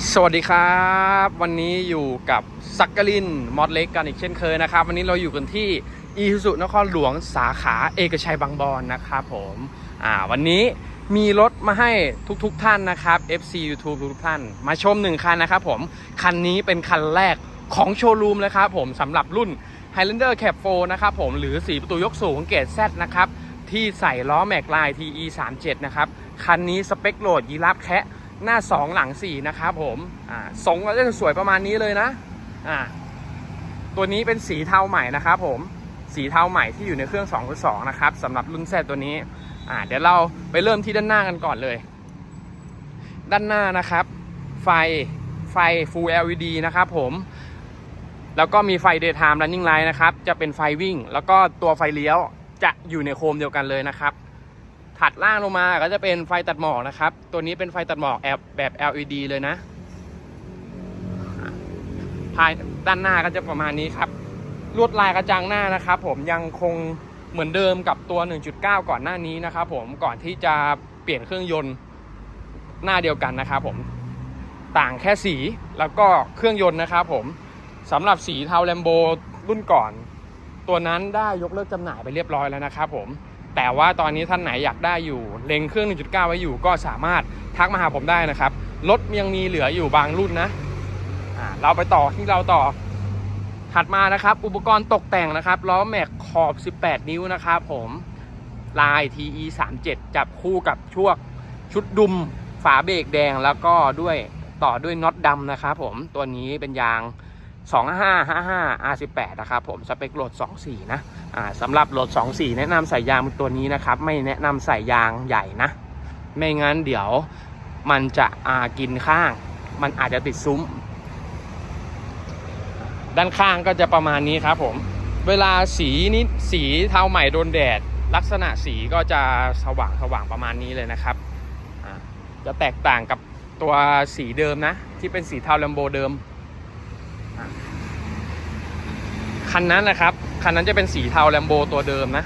สวัสดีครับ วันนี้อยู่กับซักกลินมอดเล็กกันอีกเช่นเคยนะครับ วันนี้เราอยู่กันที่อีซูซุนครหลวงสาขาเอกชัยบางบอนนะครับผมอ่าวันนี้มีรถมาให้ทุกๆทท่านนะครับ FC YouTube ทุกๆท่าน มาชมหนึ่งคันนะครับผมคันนี้เป็นคันแรกของโชว์รูมเลยครับผมสำหรับรุ่น Highlander Cap 4นะครับผมหรือ4ประตูยกสูงเกรด Z นะครับที่ใส่ล้อแม็กลาย TE 3 7 นะครับคันนี้สเปคโหลดยีราฟแคะ หน้า 2 หลัง 4 นะครับผมอ่าทรงก็จะสวยประมาณนี้เลยนะอ่าตัวนี้เป็นสีเทาใหม่นะครับผมสีเทาใหม่ที่อยู่ในเครื่อง2 2นะครับสำหรับรุ่นแซตัวนี้อ่าเดี๋ยวเราไปเริ่มที่ด้านหน้ากันก่อนเลย ด้านหน้านะครับ ไฟไฟ Full LED นะครับผมแล้วก็มีไฟ daytime running light นะครับ จะเป็นไฟวิ่ง แล้วก็ตัวไฟเลี้ยวจะอยู่ในโคมเดียวกันเลยนะครับ ถัดล่างลงมาก็จะเป็นไฟตัดหมอกนะครับ ตัวนี้เป็นไฟตัดหมอกแบบแบบ LED เลยนะ ภายด้านหน้าก็จะประมาณนี้ครับ ลวดลายกระจังหน้านะครับ ผมยังคงเหมือนเดิมกับตัว 1.9 ก่อนหน้านี้นะครับ ผมก่อนที่จะเปลี่ยนเครื่องยนต์หน้าเดียวกันนะครับ ผมต่างแค่สีแล้วก็เครื่องยนต์นะครับผมสำหรับสีเทาแลมโบรุ่นก่อน ตัวนั้นได้ยกเลิกจำหน่ายไปเรียบร้อยแล้วนะครับผม แต่ว่าตอนนี้ท่านไหนอยากได้อยู่ เล็งเครื่อง 1.9 ไว้อยู่ ก็สามารถทักมาหาผมได้นะครับ รถยังมีเหลืออยู่บางรุ่นนะอ่าเราไปต่อที่เราต่อ ถัดมานะครับ อุปกรณ์ตกแต่งนะครับ ล้อแม็กขอบ 18 นิ้วนะครับผมลาย TE 3 7จับคู่กับช่วงชุดดุมฝาเบรกแดงแล้วก็ด้วยต่อด้วยน็อตดำนะครับผมตัวนี้เป็นยาง 2555 R18 นะครับผมสเปคโหลด 24 นะอ่าสำหรับโหลด 24 แนะนำใส่ยางตัวนี้นะครับ ไม่แนะนำใส่ยางใหญ่นะ ไม่งั้นเดี๋ยวมันจะอ่ากินข้าง มันอาจจะติดซุ้ม ด้านข้างก็จะประมาณนี้ครับผม เวลาสีนี้สีเทาใหม่โดนแดด ลักษณะสีก็จะสว่างสว่างประมาณนี้เลยนะครับอ่าจะแตกต่างกับตัวสีเดิมนะ ที่เป็นสีเทาแลมโบเดิม คันนั้นนะครับ คันนั้นจะเป็นสีเทาแลมโบตัวเดิมนะ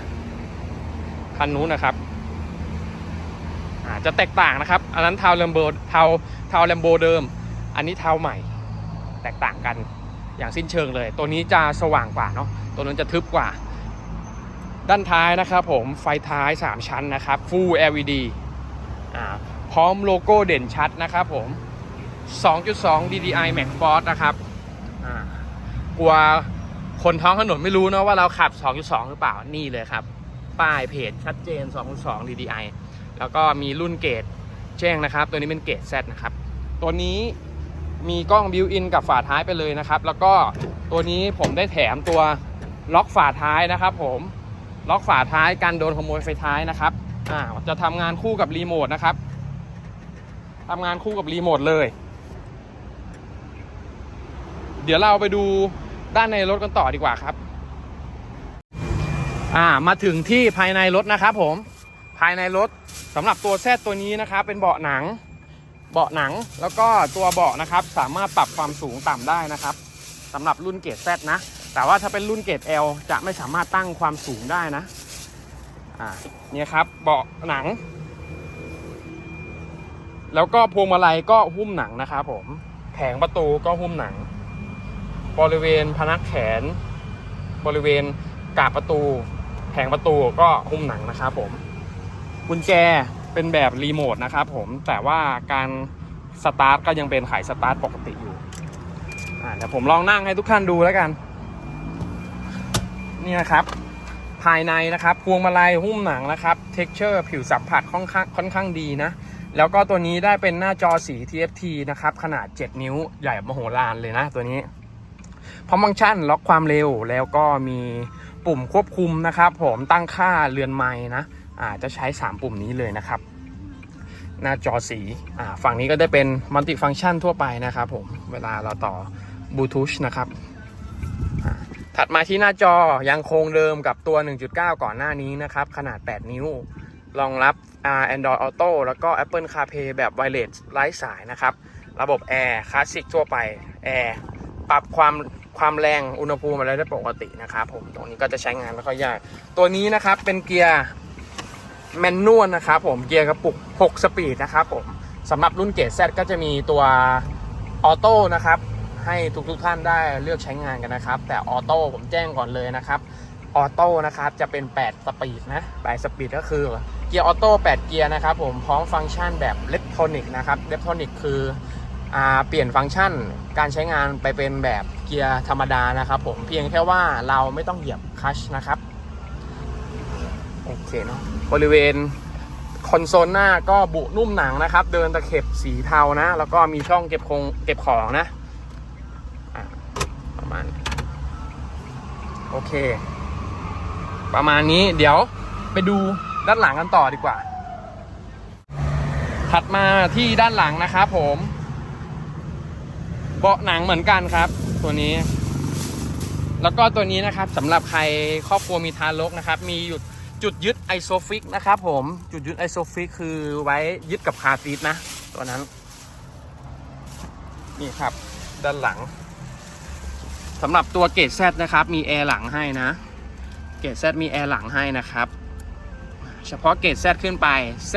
คันนู้นนะครับอาจะแตกต่างนะครับ อันนั้นเทาแลมโบเทาเทาแลมโบเดิม อันนี้เทาใหม่ แตกต่างกันอย่างสิ้นเชิงเลย ตัวนี้จะสว่างกว่าเนาะ ตัวนั้นจะทึบกว่า ด้านท้ายนะครับผม ไฟท้าย 3 ชั้นนะครับ Full LED พร้อมโลโก้เด่นชัดนะครับผม 2.2 DDI Max Force นะครับ กลัวคนท้องถนนไม่รู้นะว่าเราขับ 2.2 หรือเปล่านี่เลยครับ ป้ายเพจชัดเจน 2.2 DDI แล้วก็มีรุ่นเกรดแจ้งนะครับ ตัวนี้เป็นเกรด Z นะครับ ตัวนี้มีกล้องบิวอินกับฝาท้ายไปเลยนะครับ แล้วก็ตัวนี้ผมได้แถมตัวล็อกฝาท้ายนะครับ ผมล็อกฝาท้ายกันโดนขโมยไฟท้ายนะครับอ่าจะทำงานคู่กับรีโมทนะครับทำงานคู่กับรีโมทเลย เดี๋ยวเราไปดูด้านในรถกันต่อดีกว่าครับ อ่ามาถึงที่ภายในรถนะครับผม ภายในรถสำหรับตัวแซดตัวนี้นะครับ เป็นเบาะหนัง เบาะหนังแล้วก็ตัวเบาะนะครับ สามารถปรับความสูงต่ำได้นะครับสำหรับรุ่นเกรด Z นะ แต่ว่าถ้าเป็นรุ่นเกรด L จะไม่สามารถตั้งความสูงได้นะ อ่าเนี่ยครับเบาะหนัง แล้วก็พวงมาลัยก็หุ้มหนังนะครับผมแผงประตูก็หุ้มหนัง บริเวณพนักแขน บริเวณกาบประตู แผงประตูก็หุ้มหนังนะครับผมกุญแจเป็นแบบรีโมทนะครับผมแต่ว่าการสตาร์ทก็ยังเป็นไขสตาร์ทปกติอยู่อ่าเดี๋ยวผมลองนั่งให้ทุกท่านดูแล้วกัน นี่นะครับ ภายในนะครับ พวงมาลัยหุ้มหนังนะครับเท็กเจอร์ผิวสัมผัสค่อนข้างค่อนข้างดีนะแล้วก็ตัวนี้ได้เป็นหน้าจอสี TFT นะครับ ขนาด 7 นิ้วใหญ่มโหฬารเลยนะตัวนี้ พร้อมฟังก์ชันล็อกความเร็วแล้วก็มีปุ่มควบคุมนะครับ ผมตั้งค่าเรือนไม้นะอาจะใช้ 3 ปุ่มนี้เลยนะครับ หน้าจอสีอ่าฝั่งนี้ก็ได้เป็นมัลติฟังก์ชันทั่วไปนะครับผมเวลาเราต่อบลูทูธนะครับถัดมาที่หน้าจอยังคงเดิมกับตัว 1.9 ก่อนหน้านี้นะครับ ขนาด 8 นิ้วรองรับ Android Auto แล้วก็ Apple CarPlay แบบ Wireless ไร้สายนะครับ ระบบแอร์คลาสสิกทั่วไปแอร์ ปรับความความแรงอุณหภูมิอะไรได้ปกตินะครับผมตรงนี้ก็จะใช้งานไม่ค่อยยาก ตัวนี้นะครับเป็นเกียร์แมนนวลนะครับผมเกียร์กระปุก 6 สปีดนะครับผมสำหรับรุ่นเกรด Z ก็จะมีตัวออโต้นะครับให้ทุกทุกๆท่านได้เลือกใช้งานกันนะครับ แต่ออโต้ผมแจ้งก่อนเลยนะครับออโต้นะครับจะเป็น 8 สปีดนะ8สปีดก็คือเกียร์ออโต้8เกียร์นะครับผมพร้อมฟังก์ชันแบบเล็กทรอนิกนะครับเล็กทรอนิกคือ เปลี่ยนฟังก์ชันการใช้งานไปเป็นแบบเกียร์ธรรมดานะครับผมเพียงแค่ว่าเราไม่ต้องเหยียบคัชนะครับโอเคเนาะบริเวณคอนโซลหน้าก็บุนุ่มหนังนะครับ เดินตะเข็บสีเทานะ แล้วก็มีช่องเก็บคงเก็บของนะะประมาณโอเค ประมาณนี้เดี๋ยวไปดูด้านหลังกันต่อดีกว่า ถัดมาที่ด้านหลังนะครับผม เบาะหนังเหมือนกันครับ ตัวนี้ แล้วก็ตัวนี้นะครับสำหรับใครครอบครัวมีทารกนะครับ มีหยุดจุดยึดไอโซฟิกนะครับผมจุดยึดไอโซฟิกคือไว้ยึดกับคาซีทนะ ตัวนั้น นี่ครับ ด้านหลังสำหรับตัวเกตแซนะครับ มีแอร์หลังให้นะ เกตแซมีแอร์หลังให้นะครับ เฉพาะเกตแซขึ้นไป Z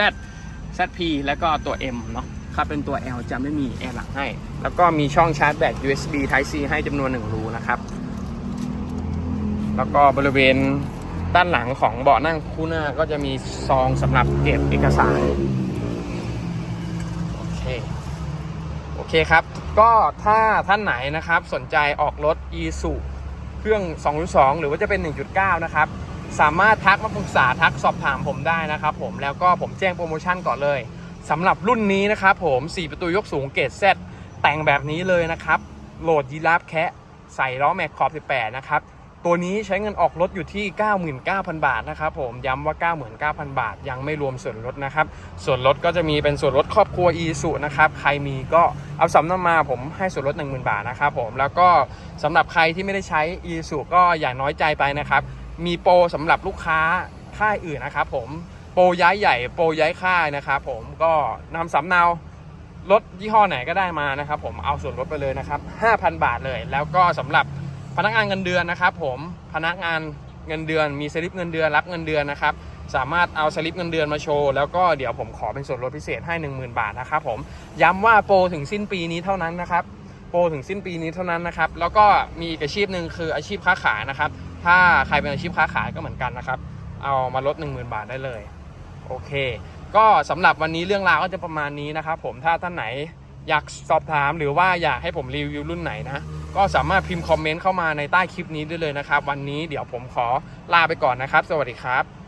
ZP แล้วก็ตัว M เนาะ ครับ เป็นตัว L จะไม่มีแอร์หลังให้ แล้วก็มีช่องชาร์จแบต USB Type C ให้จำนวน 1 รูนะครับ แล้วก็บริเวณด้านหลังของเบาะนั่งคู่หน้าก็จะมีซองสำหรับเก็บเอกสาร โอเค โอเคครับ ก็ถ้าท่านไหนนะครับสนใจออกรถ e s u เครื่อง 2.2 หรือว่าจะเป็น 1.9 นะครับ สามารถทักมาปรึกษาทักสอบถามผมได้นะครับผม แล้วก็ผมแจ้งโปรโมชั่นก่อนเลย สำหรับรุ่นนี้นะครับผม 4 ประตูยกสูงเกรด Z แต่งแบบนี้เลยนะครับ โหลดยีราฟแคะใส่ล้อแม็กขอบ 18 นะครับ ตัวนี้ใช้เงินออกรถอยู่ที่ 99,000 บาทนะครับผมย้ำว่า 99,000 บาท ยังไม่รวมส่วนลดนะครับ ส่วนลดก็จะมีเป็นส่วนลดครอบครัว e สุนะครับ ใครมีก็เอาสำนำมาผมให้ส่วนลด 10,000 บาทนะครับผม แล้วก็สำหรับใครที่ไม่ได้ใช้ e สุก็อย่าน้อยใจไปนะครับ มีโปรสำหรับลูกค้าค่ายอื่นนะครับผม รย้ายใหญ่โปรย้ายค่ายนะครับผมก็นำสำเนารถยี่ห้อไหนก็ได้มานะครับผมเอาส่วนลดไปเลยนะครับ 5,000 บาทเลย แล้วก็สำหรับพนักงานเงินเดือนนะครับ ผมพนักงานเงินเดือนมีสลิปเงินเดือนรับเงินเดือนนะครับสามารถเอาสลิปเงินเดือนมาโชว์แล้วก็เดี๋ยวผมขอเป็นส่วนลดพิเศษให้ 10,000 บาทนะครับผมย้ำว่าโปรถึงสิ้นปีนี้เท่านั้นนะครับโปรถึงสิ้นปีนี้เท่านั้นนะครับแล้วก็มีอีกอาชีพหนึ่งคืออาชีพค้าขายนะครับถ้าใครเป็นอาชีพค้าขายก็เหมือนกันนะครับเอามาลด 10,000 บาทได้เลย โอเค ก็สำหรับวันนี้เรื่องราวก็จะประมาณนี้นะครับผมถ้าท่านไหนอยากสอบถามหรือว่าอยากให้ผมรีวิวรุ่นไหนนะ ก็สามารถพิมพ์คอมเมนต์เข้ามาในใต้คลิปนี้ได้เลยนะครับ วันนี้เดี๋ยวผมขอลาไปก่อนนะครับ สวัสดีครับ